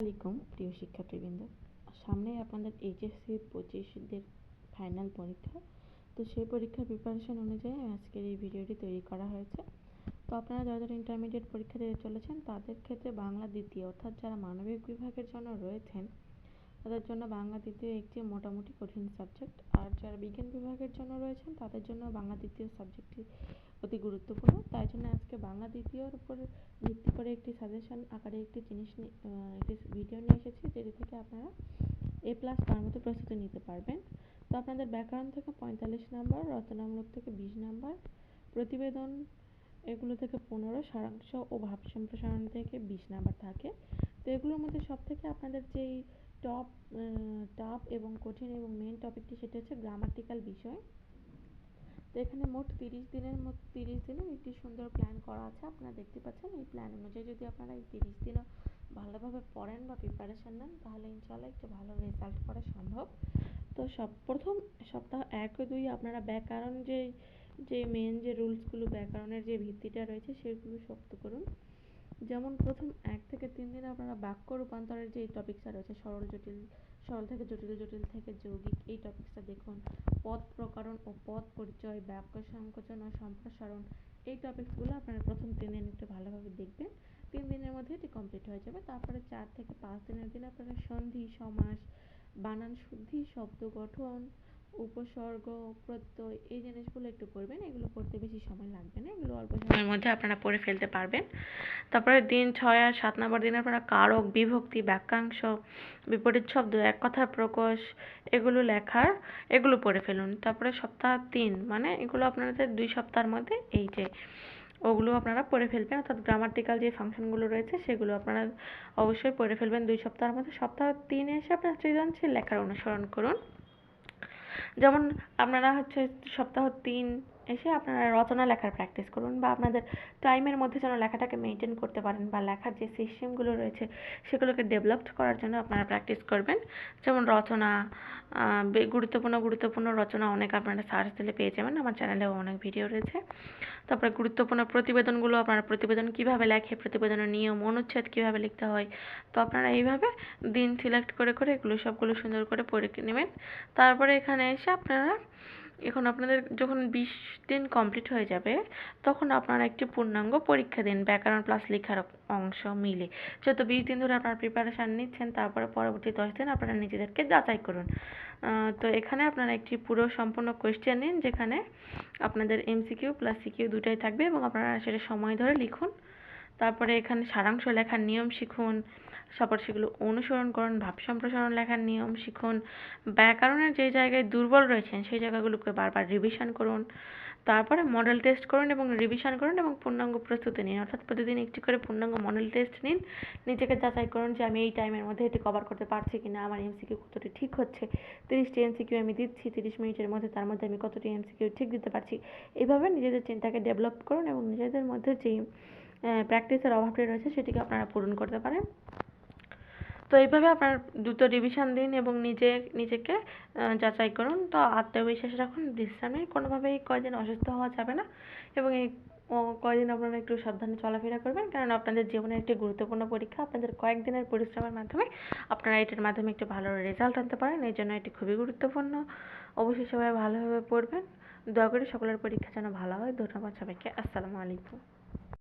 আলাইকুম, প্রিয় শিক্ষার্থীবৃন্দ। সামনে আপনাদের এইচএসসি পঁচিশদের ফাইনাল পরীক্ষা। তো সেই পরীক্ষার প্রিপারেশন অনুযায়ী আজকের এই ভিডিওটি তৈরি করা হয়েছে। তো আপনারা যারা যারা ইন্টারমিডিয়েট পরীক্ষা দিতে চলেছেন, তাদের ক্ষেত্রে বাংলা দ্বিতীয় অর্থাৎ যারা মানবিক বিভাগের জন্য রয়েছেন তাদের জন্য বাংলা দ্বিতীয় একটি মোটামুটি কঠিন সাবজেক্ট আর যারা বিজ্ঞান বিভাগের জন্য রয়েছেন, তাদের জন্য বাংলা দ্বিতীয় সাবজেক্টটি অতি গুরুত্বপূর্ণ। তাই জন্য আজকে বাংলা দ্বিতীয়র উপর ভিত্তি করে একটি সাজেশন আকারে একটি জিনিস একটি ভিডিও নিয়ে এসেছি, যেটি থেকে আপনারা এ প্লাস তার মতো প্রস্তুতি নিতে পারবেন। তো আপনাদের ব্যাকরণ থেকে পঁয়তাল্লিশ নাম্বার, রচনামূলক থেকে বিশ নাম্বার, প্রতিবেদন এগুলো থেকে পনেরো, সারাংশ ও ভাব সম্প্রসারণ থেকে বিশ নাম্বার থাকে। তো এগুলোর মধ্যে সব থেকে আপনাদের যেই টপ টাফ এবং কঠিন এবং মেন টপিকটি সেটা হচ্ছে গ্রামাটিক্যাল বিষয়। তো এখানে মোট তিরিশ দিনের মতো, তিরিশ দিনের একটি সুন্দর প্ল্যান করা আছে। আপনারা দেখতে পাচ্ছেন এই প্ল্যান অনুযায়ী যদি আপনারা এই তিরিশ দিনও ভালোভাবে পড়েন বা প্রিপারেশান নেন, তাহলে ইনশাল্লাহ একটু ভালো রেজাল্ট করা সম্ভব। তো সব, প্রথম সপ্তাহ এক ও দুই আপনারা ব্যাকরণ যে যে মেন যে রুলসগুলো ব্যাকরণের যে ভিত্তিটা রয়েছে, সেগুলো শক্ত করুন। যেমন প্রথম এক থেকে তিন দিন আপনারা বাক্য রূপান্তরের যে এই টপিকসটা রয়েছে, সরল, জটিল, সরল থেকে জটিল জটিল থেকে যৌগিক, এই টপিকসটা দেখুন। পদ প্রকরণ ও পদ পরিচয়, বাক্য সংকোচন ও সম্প্রসারণ, এই টপিকসগুলো আপনারা প্রথম তিন দিন একটু ভালোভাবে দেখবেন। তিন দিনের মধ্যে এটি কমপ্লিট হয়ে যাবে। তারপরে চার থেকে পাঁচ দিনের দিন আপনারা সন্ধি, সমাস, বানান, শুদ্ধি, শব্দ গঠন উপসর্গ প্রত্যয় এই জিনিসগুলো একটু করবেন এগুলো পড়তে বেশি সময় লাগবে না এগুলো অল্প সময়ের মধ্যে আপনারা পড়ে ফেলতে পারবেন। তারপরে দিন ছয় আর সাত নম্বর দিন আপনারা কারক বিভক্তি বাক্যাংশ বিপরীত শব্দ এক কথার প্রকাশ এগুলো লেখার এগুলো পড়ে ফেলুন। তারপরে সপ্তাহ তিন মানে এগুলো আপনাদের দুই সপ্তাহের মধ্যে এই যে ওগুলো আপনারা পড়ে ফেলবেন অর্থাৎ গ্রামাটিক্যাল যে ফাংশনগুলো রয়েছে সেগুলো আপনারা অবশ্যই পড়ে ফেলবেন দুই সপ্তাহের মধ্যে। সপ্তাহ তিনে এসে আপনার সৃজনশীল লেখার অনুসরণ করুন। যেমন আপনারা হচ্ছে সপ্তাহ তিন এসে আপনারা রচনা লেখার প্র্যাকটিস করুন বা আপনাদের টাইমের মধ্যে যেন লেখাটাকে মেনটেন করতে পারেন বা লেখার যে সিস্টেমগুলো রয়েছে সেগুলোকে ডেভেলপড করার জন্য আপনারা প্র্যাকটিস করবেন। যেমন রচনা গুরুত্বপূর্ণ গুরুত্বপূর্ণ রচনা অনেক আপনারা সার্চ দিলে পেয়ে যাবেন। আমার চ্যানেলেও অনেক ভিডিও রয়েছে। তারপরে গুরুত্বপূর্ণ প্রতিবেদনগুলো, আপনারা প্রতিবেদন কীভাবে লেখে, প্রতিবেদনের নিয়ম, অনুচ্ছেদ কীভাবে লিখতে হয়, তো আপনারা এইভাবে দিন সিলেক্ট করে করে এগুলো সবগুলো সুন্দর করে পড়ে নেবেন। তারপরে এখানে এসে আপনারা এখন আপনাদের যখন বিশ দিন কমপ্লিট হয়ে যাবে, তখন আপনারা একটি পূর্ণাঙ্গ পরীক্ষা দিন, ব্যাকরণ প্লাস লেখার অংশ মিলে। যেহেতু বিশ দিন ধরে আপনারা প্রিপারেশান নিচ্ছেন, তারপরে পরবর্তী দশ দিন আপনারা নিজেদেরকে যাচাই করুন। তো এখানে আপনারা একটি পুরো সম্পূর্ণ কোয়েশ্চেন নিন, যেখানে আপনাদের এমসিকিউ প্লাস সিকিউ দুটাই থাকবে এবং আপনারা সেটা সময় ধরে লিখুন। তারপরে এখানে সারাংশ লেখার নিয়ম শিখুন। তারপর সেগুলো অনুসরণ করুন, ভাব সম্প্রসারণ লেখার নিয়ম শিখুন। ব্যাকরণের যে জায়গায় দুর্বল রয়েছেন, সেই জায়গাগুলোকে বারবার রিভিশন করুন। তারপরে মডেল টেস্ট করুন এবং রিভিশন করুন এবং পূর্ণাঙ্গ প্রস্তুতি নিন। অর্থাৎ প্রতিদিন একটি করে পূর্ণাঙ্গ মডেল টেস্ট নিন। নিজেকে যাচাই করুন যে আমি এই টাইমের মধ্যে এটি কভার করতে পারছি কি না আমার এমসিকিউ কতটি ঠিক হচ্ছে? তিরিশটি এমসিকিউ আমি দিচ্ছি, তিরিশ মিনিটের মধ্যে তার মধ্যে আমি কতটি এমসিকিউ ঠিক দিতে পারছি? এইভাবে নিজেদের চিন্তাকে ডেভেলপ করুন এবং নিজেদের মধ্যে যেই প্র্যাকটিসের অভাবটি রয়েছে, সেটিকে আপনারা পূরণ করতে পারেন। এইভাবে আপনার দ্রুত রিভিশন দিন এবং নিজে, নিজেকে যাচাই করুন। তো আত্মবিশ্বাস রাখুন, বিশ্রাম। নিন কোনোভাবেই কয়দিন অসুস্থ হওয়া যাবে না এবং এই কয়দিন আপনারা একটু সাবধানে চলাফেরা করবেন। কারণ আপনাদের জীবনের একটি গুরুত্বপূর্ণ পরীক্ষা। আপনাদের কয়েকদিনের পরিশ্রমের মাধ্যমে আপনারা এটার মাধ্যমে একটি ভালো রেজাল্ট আনতে পারেন। এই জন্য এটি খুবই গুরুত্বপূর্ণ। অবশ্যই সবাই ভালোভাবে পড়বেন। দয়া করে সকলের পরীক্ষা যেন ভালো হয়। ধন্যবাদ সবাইকে। আসসালামু আলাইকুম।